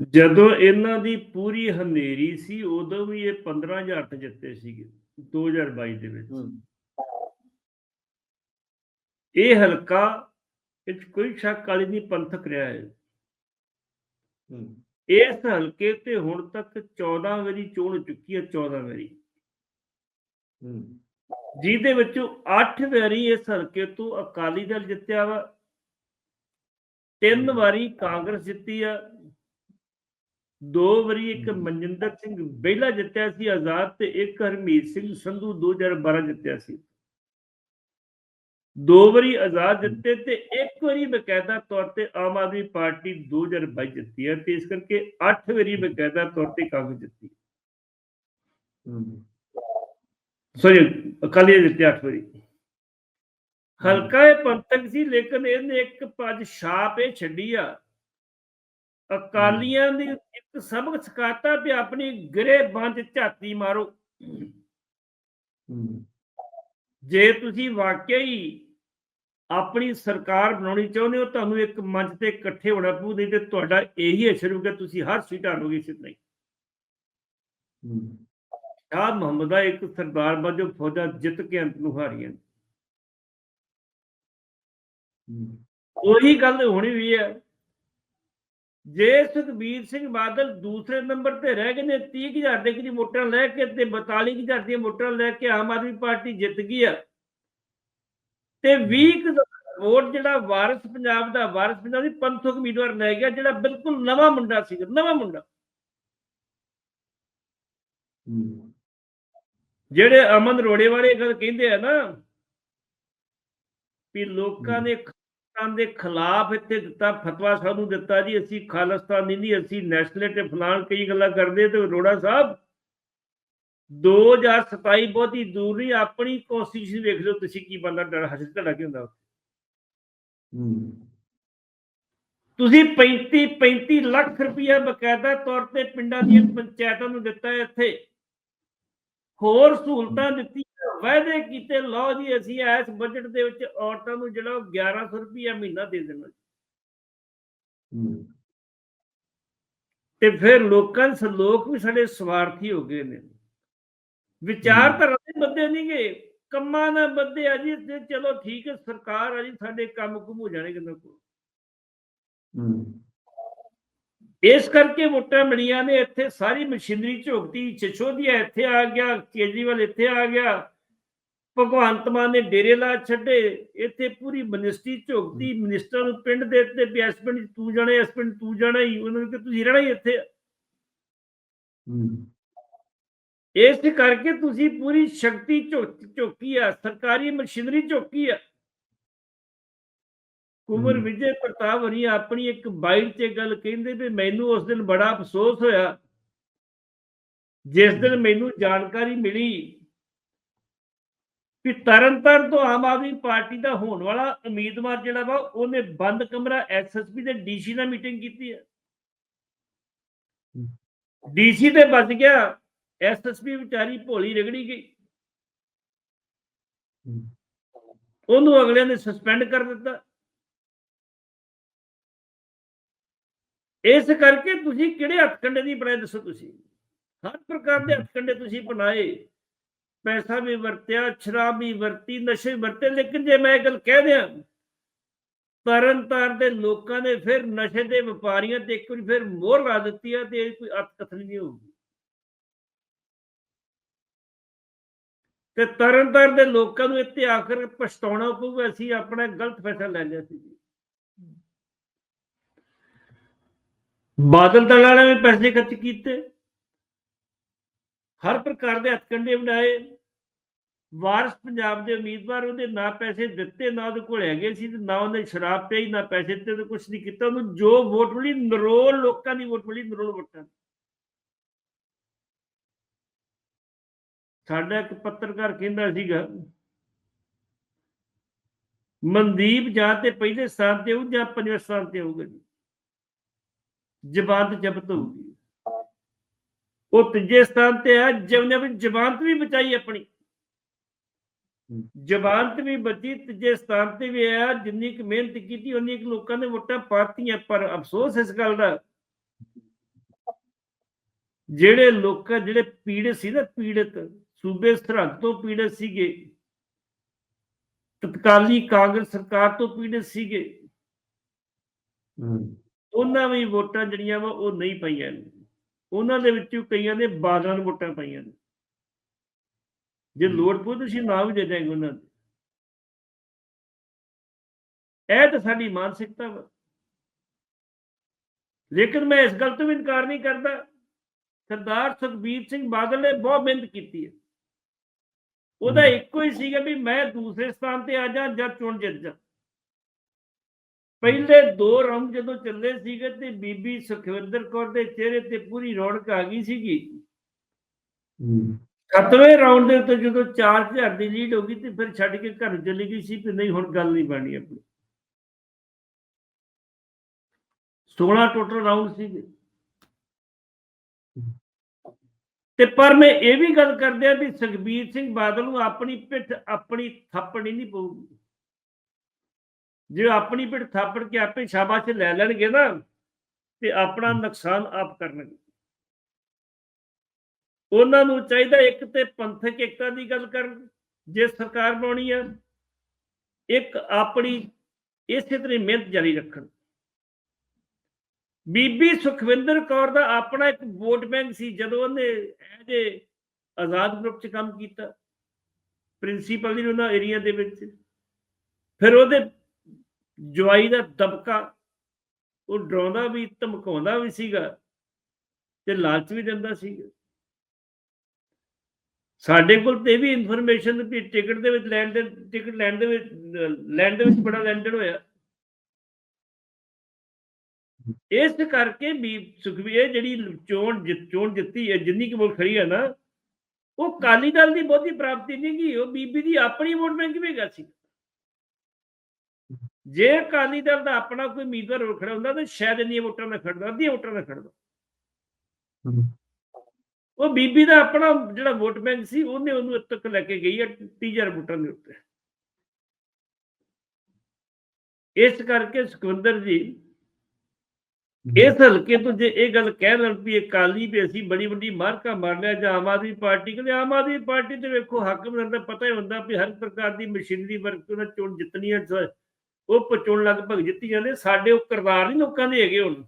ਜਦੋਂ ਇਹਨਾਂ ਦੀ ਪੂਰੀ ਹਨੇਰੀ ਸੀ ਉਦੋਂ ਵੀ ਇਹ 15000 ਤੇ ਜਿੱਤੇ ਸੀਗੇ 2022 ਦੇ ਵਿੱਚ। ਇਹ ਹਲਕਾ ਵਿੱਚ ਕੋਈ ਸ਼ੱਕ ਵਾਲੀ ਨਹੀਂ ਪੰਥਕ ਰਿਹਾ ਹੈ। ਇਸ ਹਲਕੇ ਤੇ ਹੁਣ ਤੱਕ 14 ਵਾਰੀ ਚੋਣ ਚੁੱਕੀ ਹੈ 14 ਵਾਰੀ। ਜਿਹਦੇ ਵਿੱਚੋਂ 8 ਵਾਰੀ ਇਸ ਹਲਕੇ ਤੋਂ ਅਕਾਲੀ ਦਲ ਜਿੱਤਿਆ ਵਾ ਤਿੰਨ ਵਾਰੀ ਕਾਂਗਰਸ ਜਿੱਤੀ ਆ ਦੋ ਵਾਰੀ ਇੱਕ। ਮਨਜਿੰਦਰ ਸਿੰਘ ਬੇਲਾ ਜਿੱਤਿਆ ਸੀ ਆਜ਼ਾਦ ਤੇ ਇੱਕ ਹਰਮੀਤ ਸਿੰਘ ਸੰਧੂ 2012 ਜਿੱਤਿਆ ਸੀ। ਦੋ ਵਾਰੀ ਆਜ਼ਾਦ ਜਿੱਤੇ ਤੇ ਇੱਕ ਵਾਰੀ ਬਕਾਇਦਾ ਤੌਰ ਤੇ ਆਮ ਆਦਮੀ ਪਾਰਟੀ 2022 ਜਿੱਤੀ ਹੈ ਤੇ ਇਸ ਕਰਕੇ 8 ਵਾਰੀ ਬਕਾਇਦਾ ਤੌਰ ਤੇ ਕਾਂਗਰਸ ਜਿੱਤੀ। ਸੋਰੀ ਅਕਾਲੀ ਦਲ ਜਿੱਤੇ 8 ਵਾਰੀ। ਹਲਕਾ ਇਹ ਪੰਥਕ ਸੀ ਲੇਕਿਨ ਇਹਨੇ ਇੱਕ ਪੱਜ ਛਾਪ ਇਹ ਛੱਡੀ ਆ। ਅਕਾਲੀਆਂ ਦੀ ਇੱਕ ਸਬਕ ਸਿਖਾਤਾ ਵੀ ਆਪਣੀ ਗਰੇ ਬੰਦ ਝਾਤੀ ਮਾਰੋ। ਜੇ ਤੁਸੀਂ ਵਾਕਿਆ ਹੀ ਆਪਣੀ ਸਰਕਾਰ ਬਣਾਉਣੀ ਚਾਹੁੰਦੇ ਹੋ ਤੁਹਾਨੂੰ ਇੱਕ ਮੰਚ ਤੇ ਇਕੱਠੇ ਹੋਣਾ ਪਊ ਨਹੀਂ ਤੇ ਤੁਹਾਡਾ ਇਹੀ ਅਸਰ ਹੋਊਗਾ ਤੁਸੀਂ ਹਰ ਸੀਟ ਹਾਰੋਗੇ ਇਸੇ ਤਰ੍ਹਾਂ ਹੀ। ਹੂੰ। ਸ਼ਾਹ ਮੁਹੰਮਦ ਦਾ ਇੱਕ ਸਰਦਾਰ ਵਜੋਂ ਫੌਜਾਂ ਜਿੱਤ ਕੇ ਅੰਤ ਨੂੰ ਹਾਰੀਆਂ। ਉਹੀ ਗੱਲ ਹੋਣੀ ਵੀ ਹੈ। ਜੇ ਸੁਖਬੀਰ ਸਿੰਘ ਬਾਦਲ ਦੂਸਰੇ ਨੰਬਰ ਤੇ ਰਹਿ ਗਏ ਨੇ 30000 ਦੇ ਕਰੀ ਵੋਟਾਂ ਲੈ ਕੇ ਤੇ 42000 ਦੀਆਂ ਵੋਟਾਂ ਲੈ ਕੇ ਆਮ ਆਦਮੀ ਪਾਰਟੀ ਜਿੱਤ ਗਈ ਆ ਤੇ 20 ਕੁ ਵੋਟ ਜਿਹੜਾ ਵਾਰਿਸ ਪੰਜਾਬ ਦਾ ਵਾਰਿਸ ਪੰਜਾਬ ਦੀ ਪੰਥਕ ਉਮੀਦਵਾਰ ਲੈ ਗਿਆ ਜਿਹੜਾ ਬਿਲਕੁਲ ਨਵਾਂ ਮੁੰਡਾ ਸੀ ਨਵਾਂ ਮੁੰਡਾ ਜਿਹੜੇ ਅਮਨ ਰੋੜੇ ਵਾਲੇ ਗੱਲ ਕਹਿੰਦੇ ਆ ਨਾ ਵੀ ਲੋਕਾਂ। ਨੇ ਖਾਲਿਸਤਾਨ ਦੇ ਖਿਲਾਫ ਇੱਥੇ ਦਿੱਤਾ ਫਤਵਾ ਸਾਨੂੰ ਦਿੱਤਾ ਜੀ ਅਸੀਂ ਖਾਲਿਸਤਾਨੀ ਨਹੀਂ ਅਸੀਂ ਨੈਸ਼ਨਲ ਤੇ ਫਲਾਣ ਕਈ ਗੱਲਾਂ ਕਰਦੇ ਤੇ ਰੋੜਾ ਸਾਹਿਬ 2027 ਬਹੁਤੀ ਦੂਰ ਨਹੀਂ ਆਪਣੀ ਕੋਸ਼ਿਸ਼ ਵੇਖ ਲਓ ਤੁਸੀਂ ਕੀ ਬੰਦਾ ਡਰ ਹਸਦ ਤੁਹਾਡਾ ਕੀ ਹੁੰਦਾ ਹੂੰ। ਤੁਸੀਂ 35 35 ਲੱਖ ਰੁਪਇਆ ਬਕਾਇਦਾ ਤੌਰ ਤੇ ਪਿੰਡਾਂ ਦੀਆਂ ਪੰਚਾਇਤਾਂ ਨੂੰ ਦਿੱਤਾ ਹੈ ਇੱਥੇ। ਹੋਰ ਸਹੂਲਤਾਂ ਦਿੱਤੀਆਂ ਵਾਅਦੇ ਕੀਤੇ ਲਓ ਜੀ ਅਸੀਂ ਇਸ ਬਜਟ ਦੇ ਵਿੱਚ ਔਰਤਾਂ ਨੂੰ ਜਿਹੜਾ ਉਹ 1100 ਰੁਪਇਆ ਮਹੀਨਾ ਦੇ ਦੇਣਾ ਹੂੰ। ਤੇ ਫਿਰ ਲੋਕਾਂ ਦੇ ਲੋਕ ਵੀ ਸਾਡੇ ਸਵਾਰਥੀ ਹੋ ਗਏ ਨੇ। ਵਿਚਾਰਧਾਰਾ ਦੇ ਬੰਦੇ ਨਹੀਂ ਗਏ ਕੰਮਾਂ ਨਾਲ ਬੰਦੇ ਆ ਜੀ ਤੇ ਚਲੋ ਠੀਕ ਹੈ ਸਰਕਾਰ ਆ ਜੀ ਸਾਡੇ ਕੰਮ ਕੁਮ ਹੋ ਜਾਣੇ ਕਿੰਨਾ ਕੋ ਹੂੰ। ਇਸ ਕਰਕੇ ਵੋਟਾਂ ਮਿਲੀਆਂ ਨੇ ਇੱਥੇ ਸਾਰੀ ਮਸ਼ੀਨਰੀ ਝੋਕਦੀ ਸਿਸੋਦੀਆ ਇੱਥੇ ਆ ਗਿਆ ਕੇਜਰੀਵਾਲ ਇੱਥੇ ਆ ਗਿਆ। ਭਗਵੰਤ ਮਾਨ ਨੇ ਡੇਰੇ ਲਾ ਛੱਡੇ ਇੱਥੇ ਪੂਰੀ ਮਿਨਿਸਟਰੀ ਝੋਕਦੀ ਮਿਨਿਸਟਰ ਨੂੰ ਪਿੰਡ ਦੇ ਦਿੱਤੇ ਵੀ ਇਸ ਪਿੰਡ ਤੂੰ ਜਾਣਾ ਇਸ ਪਿੰਡ ਤੂੰ ਜਾਣਾ ਹੀ ਉਹਨਾਂ ਨੂੰ ਕਿ ਤੁਸੀਂ ਰਹਿਣਾ ਹੀ ਇੱਥੇ? ਇਸ ਕਰਕੇ ਤੁਸੀਂ ਪੂਰੀ ਸ਼ਕਤੀ ਝੋਕੀ ਆ ਸਰਕਾਰੀ ਮਸ਼ੀਨਰੀ ਝੋਕੀ ਆ। ਕੁਮਰ। ਵਿਜੇ ਪ੍ਰਤਾਪ ਹਰੀ ਆਪਣੀ ਇੱਕ ਬਾਈਟ 'ਚ ਗੱਲ ਕਹਿੰਦੇ ਵੀ ਮੈਨੂੰ ਉਸ ਦਿਨ ਬੜਾ ਅਫਸੋਸ ਹੋਇਆ। ਜਿਸ ਦਿਨ ਮੈਨੂੰ ਜਾਣਕਾਰੀ ਮਿਲੀ ਕਿ ਤਰਨਤਾਰਨ ਤੋਂ ਆਮ ਆਦਮੀ ਪਾਰਟੀ ਦਾ ਹੋਣ ਵਾਲਾ ਉਮੀਦਵਾਰ ਜਿਹੜਾ ਵਾ ਉਹਨੇ ਬੰਦ ਕਮਰਾ ਐਸਐਸਪੀ ਦੇ ਡੀਸੀ ਨਾਲ ਮੀਟਿੰਗ ਕੀਤੀ ਹੈ। ਡੀਸੀ ਤੇ ਬਚ ਗਿਆ ਐਸਐਸਪੀ ਵਿਚਾਰੀ ਭੋਲੀ ਰਗੜੀ ਗਈ। ਉਹਨੂੰ ਅਗਲਿਆਂ ਨੇ ਸਸਪੈਂਡ ਕਰ ਦਿੱਤਾ। ਇਸ ਕਰਕੇ ਤੁਸੀਂ ਕਿਹੜੇ ਹੱਥਕੰਡੇ ਦੀ ਬਣਾਏ ਦੱਸੋ ਤੁਸੀਂ? ਹਰ ਪ੍ਰਕਾਰ ਦੇ ਹੱਥਕੰਡੇ ਤੁਸੀਂ ਬਣਾਏ। ਪੈਸਾ ਵੀ ਵਰਤਿਆ, ਸ਼ਰਾਬ ਵੀ ਵਰਤੀ, ਨਸ਼ੇ ਵੀ ਵਰਤੇ। ਲੇਕਿਨ ਜੇ ਮੈਂ ਇਹ ਗੱਲ ਕਹਿ ਦਿਆਂ ਤਰਨ ਤਾਰਨ ਦੇ ਲੋਕਾਂ ਨੇ ਫਿਰ ਨਸ਼ੇ ਦੇ ਵਪਾਰੀਆਂ ਤੇ ਇੱਕ ਵਾਰੀ ਫਿਰ ਮੋਹਰ ਲਾ ਦਿੱਤੀ ਆ ਤੇ ਇਹ ਕੋਈ ਅਤ ਕਥਨ ਨਹੀਂ ਹੋਊਗੀ। ਤੇ ਤਰਨ ਤਾਰਨ ਦੇ ਲੋਕਾਂ ਨੂੰ ਇੱਥੇ ਆਖਰ ਪਛਤਾਉਣਾ ਪਊਗਾ, ਅਸੀਂ ਆਪਣਾ ਗਲਤ ਫੈਸਲਾ ਲੈ ਲਿਆ ਸੀ ਬਾਦਲ ਦਲ ਵਾਲਿਆਂ ਨੇ ਪੈਸੇ ਖਰਚ ਕੀਤੇ। ਹਰ ਪ੍ਰਕਾਰ ਦੇ ਹੱਥਕੰਡੇ ਬਣਾਏ ਵਾਰਸ ਪੰਜਾਬ ਦੇ ਉਮੀਦਵਾਰ ਉਹਦੇ ਨਾ ਪੈਸੇ ਦਿੱਤੇ, ਨਾ ਉਹਦੇ ਕੋਲ ਹੈਗੇ ਸੀ ਤੇ ਨਾ ਉਹਨੇ ਸ਼ਰਾਬ ਪਈ, ਨਾ ਪੈਸੇ ਦਿੱਤੇ ਤੇ ਕੁਝ ਨਹੀਂ ਕੀਤਾ। ਉਹਨੂੰ ਜੋ ਵੋਟ ਮਿਲੀ, ਨਰੋਲ ਲੋਕਾਂ ਦੀ ਵੋਟ ਮਿਲੀ, ਨਰੋਲ ਵੋਟਾਂ ਸਾਡਾ ਇੱਕ ਪੱਤਰਕਾਰ ਕਹਿੰਦਾ ਸੀਗਾ, ਮਨਦੀਪ ਜਾਂ ਤੇ ਪਹਿਲੇ ਸਥਾਨ ਤੇ ਹੋਊ ਜਾਂ ਪੰਜਵੇਂ ਸਥਾਨ ਤੇ ਹੋਊਗਾ ਜੀ। ਜਬਾਨਤ ਜ਼ਬਤ ਹੋਊਗੀ। ਉਹ ਤੀਜੇ ਸਥਾਨ ਤੇ ਹੈ ਜਿਵਨੇ ਵੀ ਜ਼ਬਾਨਤ ਵੀ ਬਚਾਈ ਆਪਣੀ। ਜ਼ਬਾਨਤ ਵੀ ਬਚੀ, ਤੀਜੇ ਸਥਾਨ ਤੇ ਵੀ ਹੈ ਜਿੰਨੀ ਕੁ ਮਿਹਨਤ ਕੀਤੀ ਉਨੀ ਕੁ ਲੋਕਾਂ ਨੇ ਵੋਟਾਂ ਪਾਤੀਆਂ, ਪਰ ਅਫਸੋਸ ਇਸ ਗੱਲ ਦਾ। ਜਿਹੜੇ ਲੋਕ, ਜਿਹੜੇ ਪੀੜਤ ਸੀ ਨਾ, ਪੀੜਤ, ਸੂਬੇ ਸਰਹੰਦ ਤੋਂ ਪੀੜਤ ਸੀਗੇ, ਤਤਕਾਲੀ ਕਾਂਗਰਸ ਸਰਕਾਰ ਤੋਂ ਪੀੜਤ ਸੀਗੇ। ਉਹਨਾਂ ਵੀ ਵੋਟਾਂ ਜਿਹੜੀਆਂ ਵਾ ਉਹ ਨਹੀਂ ਪਈਆਂ ਉਹਨਾਂ ਦੇ ਵਿੱਚੋਂ ਕਈਆਂ ਨੇ ਬਾਦਲਾਂ ਨੂੰ ਵੋਟਾਂ ਪਾਈਆਂ ਨੇ। ਜੇ ਲੋੜ ਪਊ ਤੁਸੀਂ ਨਾ ਵੀ ਦੇ ਦੇਂਗੇ ਉਹਨਾਂ ਨੂੰ ਇਹ ਤਾਂ ਸਾਡੀ ਮਾਨਸਿਕਤਾ ਵਾ। ਲੇਕਿਨ ਮੈਂ ਇਸ ਗੱਲ ਤੋਂ ਵੀ ਇਨਕਾਰ ਨਹੀਂ ਕਰਦਾ। ਸਰਦਾਰ ਸੁਖਬੀਰ ਸਿੰਘ ਬਾਦਲ ਨੇ ਬਹੁਤ ਮਿਹਨਤ ਕੀਤੀ ਹੈ। ਉਹਦਾ। ਇੱਕੋ ਹੀ ਸੀਗਾ ਵੀ ਮੈਂ ਦੂਸਰੇ ਸਥਾਨ ਤੇ ਆ ਜਾ ਜਦ ਚੁਣ ਜਿੱਤ ਜਾ। ਪਹਿਲੇ ਦੋ ਰਾਉਂਡ ਜਦੋਂ ਚੱਲੇ ਸੀਗੇ ਤੇ ਬੀਬੀ ਸੁਖਵਿੰਦਰ ਕੌਰ ਦੇ ਚਿਹਰੇ ਤੇ ਪੂਰੀ ਰੌਣਕ ਆ ਗਈ ਸੀਗੀ। ਸੱਤਵੇਂ ਰਾਉਂਡ ਦੇ ਉੱਤੇ ਜਦੋਂ 4000 ਦੀ ਲੀਡ ਹੋ ਗਈ ਤੇ ਫਿਰ ਛੱਡ ਕੇ ਘਰ ਚਲੀ ਗਈ ਸੀ ਕਿ ਨਹੀਂ ਹੁਣ ਗੱਲ ਨਹੀਂ ਬਣਨੀ ਆਪਣੀ। 16 ਟੋਟਲ ਰਾਉਂਡ ਸੀਗੇ। ਤੇ ਪਰ ਮੈਂ ਇਹ ਵੀ ਗੱਲ ਕਰਦਿਆਂ ਵੀ ਸੁਖਬੀਰ ਸਿੰਘ ਬਾਦਲ ਨੂੰ ਆਪਣੀ ਪਿੱਠ ਆਪਣੀ ਥੱਪੜ ਨਹੀਂ ਪਊਗੀ। ਜੇ ਆਪਣੀ ਪਿੱਠ ਥਾਪੜ ਕੇ ਆਪੇ ਸ਼ਾਬਾਸ਼ ਲੈ ਲੈਣਗੇ ਨਾ ਤੇ ਆਪਣਾ ਨੁਕਸਾਨ ਆਪ ਕਰਨਗੇ। ਉਹਨਾਂ ਨੂੰ ਚਾਹੀਦਾ ਇੱਕ ਤੇ ਪੰਥਕ ਏਕਤਾ ਦੀ ਗੱਲ ਕਰਨ ਜੇ ਸਰਕਾਰ ਬਣਾਉਣੀ ਆ ਇੱਕ ਆਪਣੀ ਇਸੇ ਤਰ੍ਹਾਂ ਮਿਹਨਤ ਜਾਰੀ ਰੱਖਣ। ਬੀਬੀ ਸੁਖਵਿੰਦਰ ਕੌਰ ਦਾ ਆਪਣਾ ਇੱਕ ਵੋਟ ਬੈਂਕ ਸੀ ਜਦੋਂ ਉਹਨੇ ਐਜ ਆਜ਼ਾਦ ਗਰੁੱਪ 'ਚ ਕੰਮ ਕੀਤਾ ਪ੍ਰਿੰਸੀਪਲ ਦੀ ਉਹਨਾਂ ਏਰੀਆ ਦੇ ਵਿੱਚ। ਫਿਰ ਉਹਦੇ ਜਵਾਈ ਦਾ ਦਬਕਾ, ਉਹ ਡਰਾਉਂਦਾ ਵੀ, ਧਮਕਾਉਂਦਾ ਵੀ ਸੀਗਾ ਤੇ ਲਾਲਚ ਵੀ ਦਿੰਦਾ ਸੀਗਾ। ਸਾਡੇ ਕੋਲ ਤੇ ਇਹ ਵੀ ਇਨਫੋਰਮੇਸ਼ਨ ਵੀ ਟਿਕਟ ਦੇ ਵਿੱਚ ਲੈਣ ਦੇ ਟਿਕਟ ਲੈਣ ਦੇ ਵਿੱਚ, ਲੈਣ ਦੇ ਵਿੱਚ ਬੜਾ ਲੈਂਡਰ ਹੋਇਆ। ਇਸ ਕਰਕੇ ਵੀ ਸੁਖਵੀਰ ਜਿਹੜੀ ਚੋਣ ਜਿੱਤ- ਚੋਣ ਜਿੱਤੀ ਹੈ, ਜਿੰਨੀ ਕਿ ਵੋਟ ਖੜੀ ਹੈ ਨਾ, ਉਹ ਕਾਲੀ ਦਲ ਦੀ ਬਹੁਤੀ ਪ੍ਰਾਪਤੀ ਨਹੀਂ ਗਈ ਉਹ ਬੀਬੀ ਦੀ ਆਪਣੀ ਵੋਟ ਬੈਂਕ ਵੀ ਹੈਗਾ ਸੀ। ਜੇ ਕਾਲੀ ਦਲ ਦਾ ਆਪਣਾ ਕੋਈ ਉਮੀਦਵਾਰ ਖੜਾ ਹੁੰਦਾ ਤਾਂ ਸ਼ਾਇਦ ਇੰਨੀਆਂ ਵੋਟਾਂ ਨਾ ਖੜਦਾ ਅੱਧੀਆਂ ਵੋਟਾਂ ਨਾ ਖੜਦਾ। ਉਹ ਬੀਬੀ ਦਾ ਆਪਣਾ ਜਿਹੜਾ ਵੋਟ ਬੈਂਕ ਸੀ ਉਹਨੇ ਉਹਨੂੰ ਇੱਥੇ ਤੱਕ ਲੈ ਕੇ ਗਈ ਹੈ 30000 ਵੋਟਾਂ ਦੇ ਉੱਤੇ। ਇਸ ਕਰਕੇ ਸੁਖਵਿੰਦਰ ਜੀ ਇਸ ਹਲਕੇ ਤੋਂ ਜੇ ਇਹ ਗੱਲ ਕਹਿ ਲੈਣ ਵੀ ਇਹ ਕਾਲੀ ਵੀ ਅਸੀਂ ਬੜੀ ਵੱਡੀ ਮਾਰਕਾ ਮਾਰ ਲਿਆ ਜਾਂ ਆਮ ਆਦਮੀ ਪਾਰਟੀ ਕਹਿੰਦੇ ਆਮ ਆਦਮੀ ਪਾਰਟੀ ਤੇ ਵੇਖੋ ਹਾਕਮ ਦਾ ਪਤਾ ਹੀ ਹੁੰਦਾ ਵੀ ਹਰ ਪ੍ਰਕਾਰ ਦੀ ਮਸ਼ੀਨਰੀ ਵਰਕ ਉਹਨਾਂ ਚੋਣ ਜਿੱਤਣੀ ਹੈ ਉਹ ਪਚੋਣ ਲਗਭਗ ਜਿੱਤੀ ਜਾਂਦੇ, ਸਾਡੇ ਉਹ ਕਰਦਾਰ ਨਹੀਂ ਲੋਕਾਂ ਦੇ ਹੈਗੇ ਹੁਣ।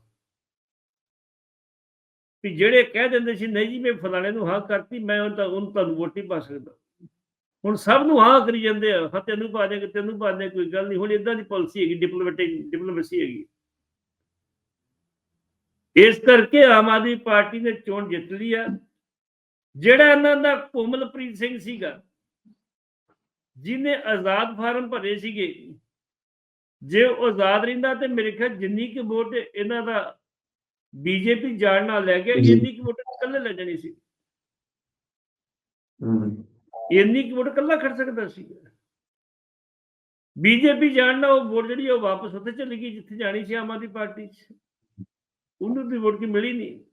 ਵੀ ਜਿਹੜੇ ਕਹਿ ਦਿੰਦੇ ਸੀ, ਨਹੀਂ ਜੀ, ਮੈਂ ਫਲਾਣੇ ਨੂੰ ਹਾਂ ਕਰਤੀ, ਮੈਂ ਉਹ ਤਾਂ ਉਹਨੂੰ ਤੁਹਾਨੂੰ ਵੋਟ ਨਹੀਂ ਪਾ ਸਕਦਾ। ਹੁਣ ਸਭ ਨੂੰ ਹਾਂ ਕਰੀ ਜਾਂਦੇ ਆ। ਹਾਂ, ਤੈਨੂੰ ਪਾ ਦੇਗੇ ਤੈਨੂੰ ਪਾ ਦੇ ਕੋਈ ਗੱਲ ਨਹੀਂ। ਹੁਣ ਇਦਾਂ ਦੀ ਪਾਲਿਸੀ ਹੈਗੀ ਡਿਪਲੋਮੈਟਿਕ ਡਿਪਲੋਮੇਸੀ ਹੈਗੀ। ਇਸ ਕਰਕੇ ਆਮ ਆਦਮੀ ਪਾਰਟੀ ਨੇ ਚੋਣ ਜਿੱਤ ਲਈ ਆ। ਜਿਹੜਾ ਇਹਨਾਂ ਦਾ ਕੋਮਲਪ੍ਰੀਤ ਸਿੰਘ ਸੀਗਾ, ਜਿਹਨੇ ਆਜ਼ਾਦ ਫਾਰਮ ਭਰੇ ਸੀਗੇ ਜੇ ਉਹ ਆਜ਼ਾਦ ਰਹਿੰਦਾ ਤੇ ਮੇਰੇ ਖਿਆਲ ਜਿੰਨੀ ਕਿ ਵੋਟ ਇਹਨਾਂ ਦਾ ਬੀਜੇਪੀ ਜਾਣ ਨਾਲ ਲੈ ਗਿਆ। ਇੰਨੀ ਕਿ ਵੋਟ ਇਕੱਲੇ ਲੈ ਜਾਣੀ ਸੀ। ਇੰਨੀ ਕਿ ਵੋਟ ਇਕੱਲਾ ਖੜ ਸਕਦਾ ਸੀ। ਬੀਜੇਪੀ ਜਾਣ ਨਾਲ ਉਹ ਵੋਟ ਜਿਹੜੀ ਉਹ ਵਾਪਸ ਉੱਥੇ ਚਲੀ ਗਈ ਜਿੱਥੇ ਜਾਣੀ ਸੀ ਆਮ ਆਦਮੀ ਪਾਰਟੀ 'ਚ। ਉਹਨੂੰ ਦੀ ਵੋਟ ਕੀ ਮਿਲੀ ਨਹੀਂ।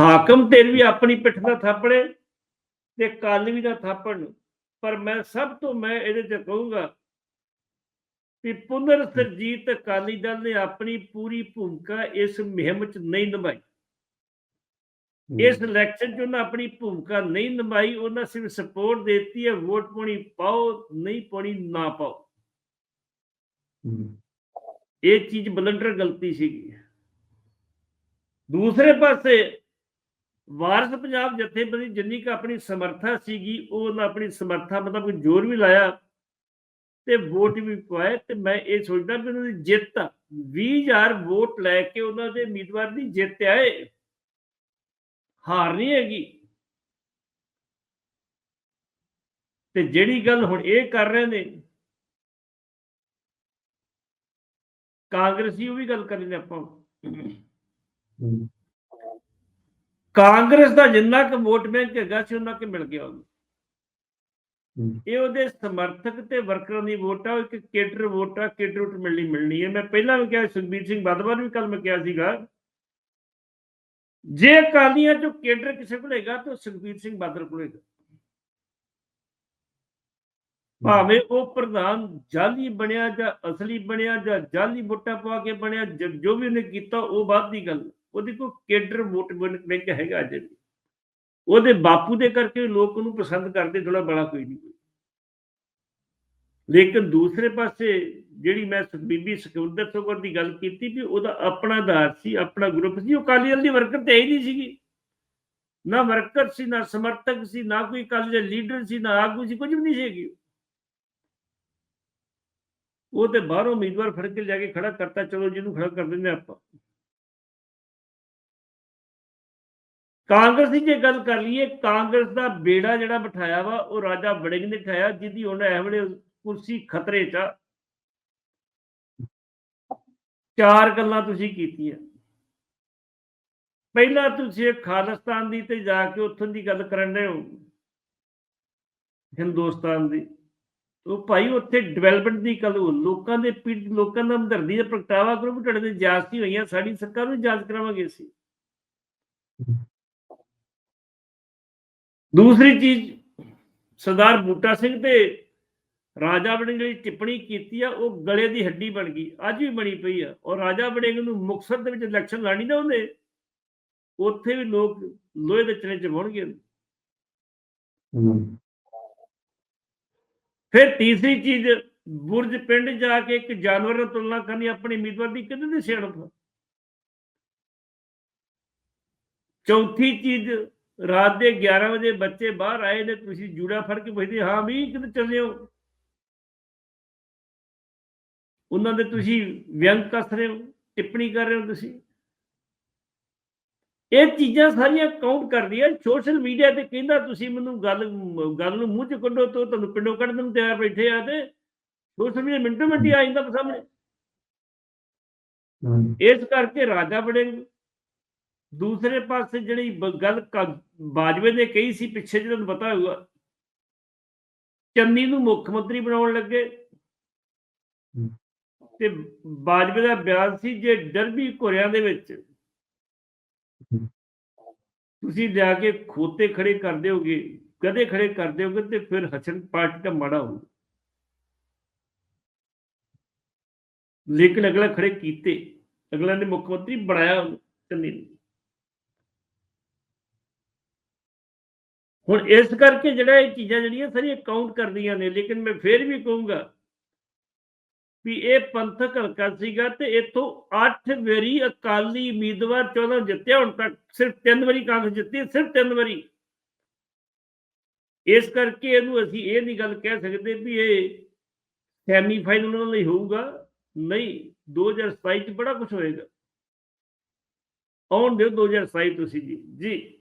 ਹਾਕਮ ਤੇਰੀ ਵੀ ਆਪਣੀ ਪਿੱਠ ਦਾ ਥਾਪੜੇ ਤੇ ਕਾਲਵੀ ਦਾ ਥਾਪੜ ਪਰ ਮੈਂ ਸਭ ਤੋਂ ਮੈਂ ਇਹਦੇ ਤੇ ਕਹੂੰਗਾ ਕਿ ਪੁਨਰ ਸਰਜੀਤ ਅਕਾਲੀ ਦਲ ਨੇ ਆਪਣੀ ਪੂਰੀ ਭੂਮਿਕਾ ਇਸ ਮੁਹਿੰਮ 'ਚ ਨਹੀਂ ਨਿਭਾਈ। ਇਸ ਇਲੈਕਸ਼ਨ 'ਚ ਉਹਨਾਂ ਆਪਣੀ ਭੂਮਿਕਾ ਨਹੀਂ ਨਿਭਾਈ ਉਹਨਾਂ ਸਿਰਫ ਸਪੋਰਟ ਦਿੱਤੀ ਹੈ ਵੋਟ ਪਾਉਣੀ ਪਾਓ ਨਹੀਂ ਪਾਉਣੀ ਨਾ ਪਾਓ। ਇਹ ਚੀਜ਼ ਬਲੰਡਰ ਗਲਤੀ ਸੀਗੀ। ਦੂਸਰੇ ਪਾਸੇ ਵਾਰਸ ਪੰਜਾਬ ਜਥੇਬੰਦੀ ਜਿੰਨੀ ਕੁ ਆਪਣੀ ਸਮਰੱਥਾ ਸੀਗੀ, ਉਹ ਉਹਨਾਂ ਆਪਣੀ ਸਮਰੱਥਾ ਮਤਲਬ ਕਿ ਜ਼ੋਰ ਵੀ ਲਾਇਆ ਤੇ ਵੋਟ ਵੀ ਪਾਏ ਤੇ ਮੈਂ ਇਹ ਸੋਚਦਾ ਵੀ ਉਹਨਾਂ ਦੀ ਜਿੱਤ 20000 ਵੋਟ ਲੈ ਕੇ ਉਹਨਾਂ ਦੇ ਉਮੀਦਵਾਰ ਦੀ ਜਿੱਤ ਆਏ। ਹਾਰ ਨਹੀਂ ਹੈਗੀ। ਤੇ ਜਿਹੜੀ ਗੱਲ ਹੁਣ ਇਹ ਕਰ ਰਹੇ ਨੇ, ਕਾਂਗਰਸੀ ਉਹ ਵੀ ਗੱਲ ਕਰੀ ਆਪਾਂ। ਕਾਂਗਰਸ ਦਾ ਜਿੰਨਾ ਕੁ ਵੋਟ ਬੈਂਕ ਹੈਗਾ ਸੀ ਉਹਨਾਂ ਕਿ ਮਿਲ ਗਿਆ ਉਹਨੂੰ। ਇਹ ਉਹਦੇ ਸਮਰਥਕ ਤੇ ਵਰਕਰਾਂ ਦੀ ਵੋਟ ਆ ਇੱਕ ਕੇਡਰ ਵੋਟ ਆ ਕੇਡਰ ਵੋਟ ਮਿਲਣੀ ਮਿਲਣੀ ਹੈ ਮੈਂ ਪਹਿਲਾਂ ਵੀ ਕਿਹਾ ਸੁਖਬੀਰ ਸਿੰਘ ਬਾਦਲ ਨੂੰ ਵੀ ਕੱਲ ਮੈਂ ਕਿਹਾ ਸੀਗਾ ਜੇ ਅਕਾਲੀਆਂ ਚੋਂ ਕੇਡਰ ਕਿਸੇ ਕੋਲ ਹੈਗਾ ਤਾਂ ਸੁਖਬੀਰ ਸਿੰਘ ਬਾਦਲ ਕੋਲ ਹੈਗਾ। ਭਾਵੇਂ ਉਹ ਪ੍ਰਧਾਨ ਜਾਲੀ ਬਣਿਆ ਜਾਂ ਅਸਲੀ ਬਣਿਆ ਜਾਂ ਜਾਲੀ ਵੋਟਾਂ ਪਵਾ ਕੇ ਬਣਿਆ ਜ- ਜੋ ਵੀ ਉਹਨੇ ਕੀਤਾ ਉਹ ਬਾਅਦ ਦੀ ਗੱਲ ਉਹਦੀ ਕੋਈ ਕੇਡਰ ਵੋਟ ਬੈਂਕ ਹੈਗਾ ਅਜੇ ਉਹਦੇ ਬਾਪੂ ਦੇ ਕਰਕੇ ਲੋਕ ਉਹਨੂੰ ਪਸੰਦ ਕਰਦੇ ਥੋੜਾ ਬੜਾ ਕੋਈ ਨਹੀਂ। ਲੇਕਿਨ ਦੂਸਰੇ ਪਾਸੇ ਜਿਹੜੀ ਮੈਂ ਬੀਬੀ ਸੁਖਵਿੰਦਰ ਕੌਰ ਦੀ ਗੱਲ ਕੀਤੀ ਵੀ ਉਹਦਾ ਆਪਣਾ ਆਧਾਰ ਸੀ, ਆਪਣਾ ਗਰੁੱਪ ਸੀ, ਉਹ ਅਕਾਲੀ ਦੀ ਵਰਕਰ ਤੇ ਹੈ ਹੀ ਨਹੀਂ ਸੀਗੀ। ਨਾ ਵਰਕਰ ਸੀ, ਨਾ ਸਮਰਥਕ ਸੀ, ਨਾ ਕੋਈ ਅਕਾਲੀ ਦਾ ਲੀਡਰ ਸੀ, ਨਾ ਆਗੂ ਸੀ, ਕੁਝ ਵੀ ਨਹੀਂ ਸੀਗੀ। ਉਹ ਤੇ ਬਾਹਰੋਂ ਉਮੀਦਵਾਰ ਫੜ ਕੇ ਜਾ ਕੇ ਖੜਾ ਕਰਤਾ, ਚਲੋ ਜਿਹਨੂੰ ਖੜਾ ਕਰ ਦਿੰਦੇ ਆਪਾਂ। ਕਾਂਗਰਸ ਦੀ ਜੇ ਗੱਲ ਕਰ ਲਈਏ, ਕਾਂਗਰਸ ਦਾ ਬੇੜਾ ਜਿਹੜਾ ਬਿਠਾਇਆ ਵਾ, ਉਹ ਰਾਜਾ ਵੜਿੰਗ ਨੇ ਬਿਠਾਇਆ ਜਿਹਦੀ ਹੁਣ ਇਹ ਵੇਲੇ ਕੁਰਸੀ ਖਤਰੇ 'ਚ ਆ। ਚਾਰ ਗੱਲਾਂ ਤੁਸੀਂ ਕੀਤੀਆਂ। ਪਹਿਲਾਂ ਤੁਸੀਂ ਖਾਲਿਸਤਾਨ ਦੀ ਤੇ ਜਾ ਕੇ ਉੱਥੋਂ ਦੀ ਗੱਲ ਕਰਨ ਦੇ ਹੋ, ਹਿੰਦੁਸਤਾਨ ਦੀ। ਉਹ ਭਾਈ ਉੱਥੇ ਡਿਵੈਲਪਮੈਂਟ ਦੀ ਗੱਲ ਹੋ ਲੋਕਾਂ ਦੇ ਪੀੜ ਲੋਕਾਂ ਦਾ ਹਮਦਰਦੀ ਦਾ ਪ੍ਰਗਟਾਵਾ ਕਰੋ ਵੀ ਤੁਹਾਡੇ ਤੇ ਜਾਸਤੀ ਹੋਈਆਂ, ਸਾਡੀ ਸਰਕਾਰ ਨੂੰ ਜਾਂਚ ਕਰਾਵਾਂਗੇ ਅਸੀਂ। ਦੂਸਰੀ ਚੀਜ਼ ਸਰਦਾਰ ਬੂਟਾ ਸਿੰਘ ਤੇ ਰਾਜਾ ਵੜਿੰਗ ਜਿਹੜੀ ਟਿੱਪਣੀ ਕੀਤੀ ਆ ਉਹ ਗਲੇ ਦੀ ਹੱਡੀ ਬਣ ਗਈ ਅੱਜ ਵੀ ਬਣੀ ਪਈ ਆ। ਔਰ ਰਾਜਾ ਵੜਿੰਗ ਨੂੰ ਮੁਕਤਸਰ ਦੇ ਵਿੱਚ ਇਲੈਕਸ਼ਨ ਲੜਨੀ ਨਾ ਉਹਨੇ ਉੱਥੇ ਵੀ ਲੋਕ ਲੋਹੇ ਦੇ ਚਨੇ ਚਵਾਉਣਗੇ ਫਿਰ ਤੀਸਰੀ ਚੀਜ਼ ਬੁਰਜ ਪਿੰਡ ਜਾ ਕੇ ਇੱਕ ਜਾਨਵਰ ਨਾਲ ਤੁਲਨਾ ਕਰਨੀ ਆਪਣੀ ਉਮੀਦਵਾਰ ਦੀ ਕਿਤੇ ਦੀ ਸਿਆਣਪ? ਚੌਥੀ ਚੀਜ਼ ਰਾਤ ਦੇ 11 ਵਜੇ ਬੱਚੇ ਬਾਹਰ ਆਏ ਨੇ ਤੁਸੀਂ ਜੂੜਾ ਫੜ ਕੇ ਪੁੱਛਦੇ ਹਾਂ ਵੀ ਕਿਤੇ ਚੱਲੇ ਹੋ? ਉਹਨਾਂ ਦੇ ਤੁਸੀਂ ਵਿਅੰਗ ਕੱਸ ਰਹੇ ਹੋ ਟਿੱਪਣੀ ਕਰ ਰਹੇ ਹੋ ਤੁਸੀਂ। ਇਹ ਚੀਜ਼ਾਂ ਸਾਰੀਆਂ ਕਾਊਂਟ ਕਰਦੀਆਂ ਸੋਸ਼ਲ ਮੀਡੀਆ ਤੇ ਕਹਿੰਦਾ ਤੁਸੀਂ ਮੈਨੂੰ ਗੱਲ ਗੱਲ ਨੂੰ ਮੂੰਹ ਚ ਕੱਢੋ ਤੋਂ ਤੁਹਾਨੂੰ ਪਿੰਡੋਂ ਕੱਢਣ ਨੂੰ ਤਿਆਰ ਬੈਠੇ ਆ ਤੇ ਸੋਸ਼ਲ ਮੀਡੀਆ ਮਿੰਟੋ ਮਿੰਟੀ ਆ ਜਾਂਦਾ ਸਾਹਮਣੇ। ਹਮ, ਇਸ ਕਰਕੇ ਰਾਜਾ ਬੜੇ ਦੂਸਰੇ ਪਾਸੇ ਜਿਹੜੀ ਗੱਲ ਬਾਜਵੇ ਨੇ ਕਹੀ ਸੀ ਪਿੱਛੇ ਜਿਹਨੂੰ ਪਤਾ ਹੋਊਗਾ। ਚੰਨੀ ਨੂੰ ਮੁੱਖ ਮੰਤਰੀ ਬਣਾਉਣ ਲੱਗੇ। ਤੇ ਬਾਜਵੇ ਦਾ ਬਿਆਨ ਸੀ ਜੇ ਡਰਬੀ ਘੋਰਿਆਂ ਦੇ ਵਿੱਚ। ਤੁਸੀਂ ਲਿਆ ਕੇ ਖੋਤੇ ਖੜੇ ਕਰ ਦਿਓਗੇ ਕਦੇ ਖੜੇ ਕਰ ਦਿਓਗੇ ਤੇ ਫਿਰ ਹਸਨ ਪਾਰਟੀ ਦਾ ਮਾੜਾ ਹੋਊ। ਲੇਕਿਨ ਅਗਲਾ ਖੜੇ ਕੀਤੇ। ਅਗਲਾ ਨੇ ਮੁੱਖ ਮੰਤਰੀ ਬਣਾਇਆ ਚੰਨੀ ਨੂੰ। ਹੁਣ ਇਸ ਕਰਕੇ ਜਿਹੜਾ ਇਹ ਚੀਜ਼ਾਂ ਜਿਹੜੀਆਂ ਸਾਰੀਆਂ ਕਾਊਂਟ ਕਰਦੀਆਂ ਨੇ, ਲੇਕਿਨ ਮੈਂ ਫੇਰ ਵੀ ਕਹੂੰਗਾ ਵੀ ਇਹ ਪੰਥਕ ਹਲਕਾ ਸੀਗਾ ਤੇ ਇੱਥੋਂ 8 ਵਾਰੀ ਅਕਾਲੀ ਉਮੀਦਵਾਰ 14 ਜਿੱਤਿਆ, ਹੁਣ ਤੱਕ ਸਿਰਫ 3 ਵਾਰੀ ਕਾਂਗਰਸ ਜਿੱਤੀ ਸਿਰਫ 3 ਵਾਰੀ। ਇਸ ਕਰਕੇ ਇਹਨੂੰ ਅਸੀਂ ਇਹ ਨਹੀਂ ਗੱਲ ਕਹਿ ਸਕਦੇ ਵੀ ਇਹ ਸੈਮੀ ਫਾਈਨਲ ਲਈ ਹੋਊਗਾ। ਨਹੀਂ 2027 ਚ ਬੜਾ ਕੁਝ ਹੋਏਗਾ। ਆਉਣ ਦਿਓ 2027 ਤੁਸੀਂ ਜੀ। ਜੀ।